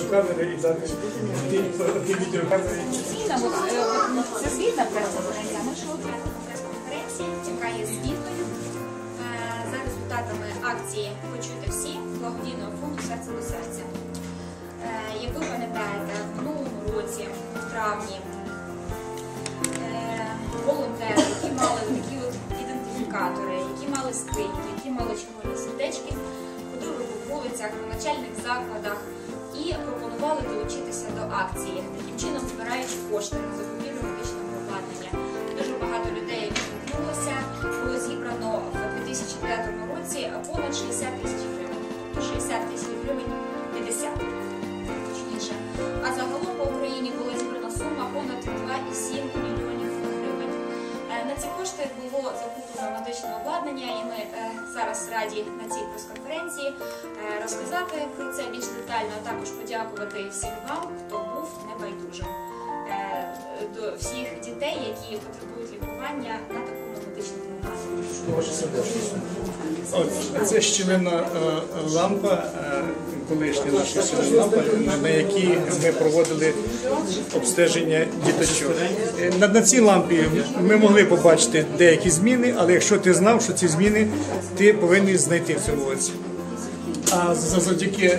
відеокамери і дати ті відеокамери. От, е, це звітна прес-конференція. Ми що прес-конференції, яка є е, за результатами акції Почуйте всі благодійного фонду серце до серця. Е, Як ви пам'ятаєте, в минулому році, в травні, волонтери, які мали такі ідентифікатори, які мали скриньки, які мали червоні сердечки, ходили по вулицях, в начальних закладах і пропонували долучитися до акції, таким чином збираючи кошти на закупівлю медичного обладнання. Дуже багато людей відгукнулося. Було зібрано в 2005 році понад 60 тисяч гривень. Тобто 60 тисяч гривень кошти було закуплено медичне обладнання, і ми е, зараз раді на цій прес-конференції е, розказати про це більш детально, а також подякувати всім вам, хто був небайдужим е, до всіх дітей, які потребують лікування на такому медичному обладнанні. От, це щілина е, лампа, е, колишня наша щілина лампа, на, якій ми проводили обстеження діточок. Е, На, цій лампі ми могли побачити деякі зміни, але якщо ти знав, що ці зміни ти повинен знайти в цьому році. А завдяки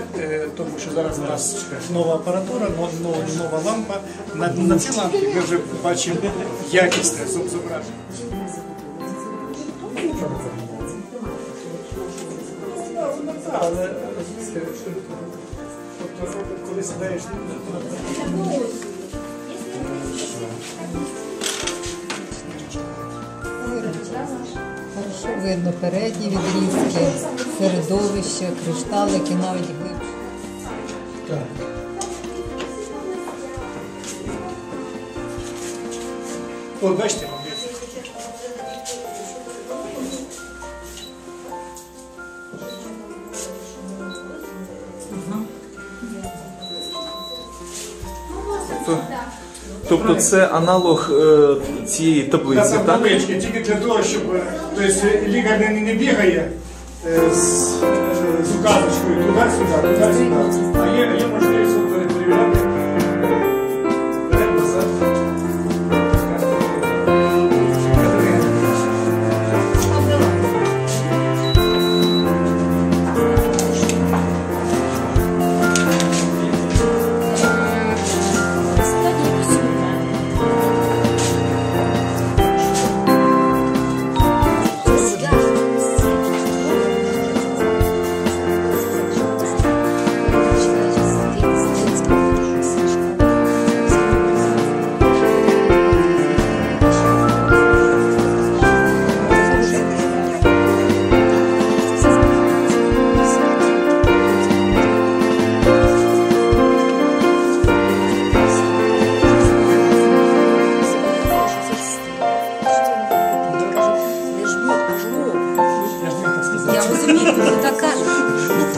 тому, що зараз у нас нова апаратура, нова, нова лампа, на, на цій лампі ми вже бачимо якісне зоб- зображення. Але розумієте, що тобто, коли сідаєш Хорошо видно передні відрізки, середовище, кришталики, навіть глибше. Так. От бачите, Тобто це аналог е, цієї таблиці, так? таблички, тільки для того, щоб тобто, лікар не, не бігає е, з, з указочкою туди-сюди, туди-сюди. А є, є можливість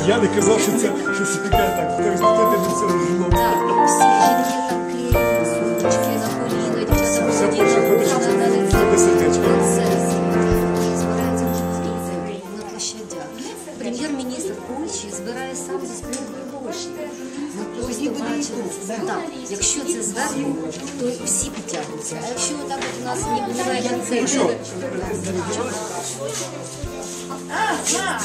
Я не казав, що це що це таке так. Це. Так, жінки там клеїли сумочки коліна, Все перше ходиш, на площадях. Прем'єр-міністр Польщі збирає сам зі спільної гроші. Ми просто бачили це. Так, якщо це зверху, то всі підтягнуться. А якщо отак от у нас ніби немає це. Ага.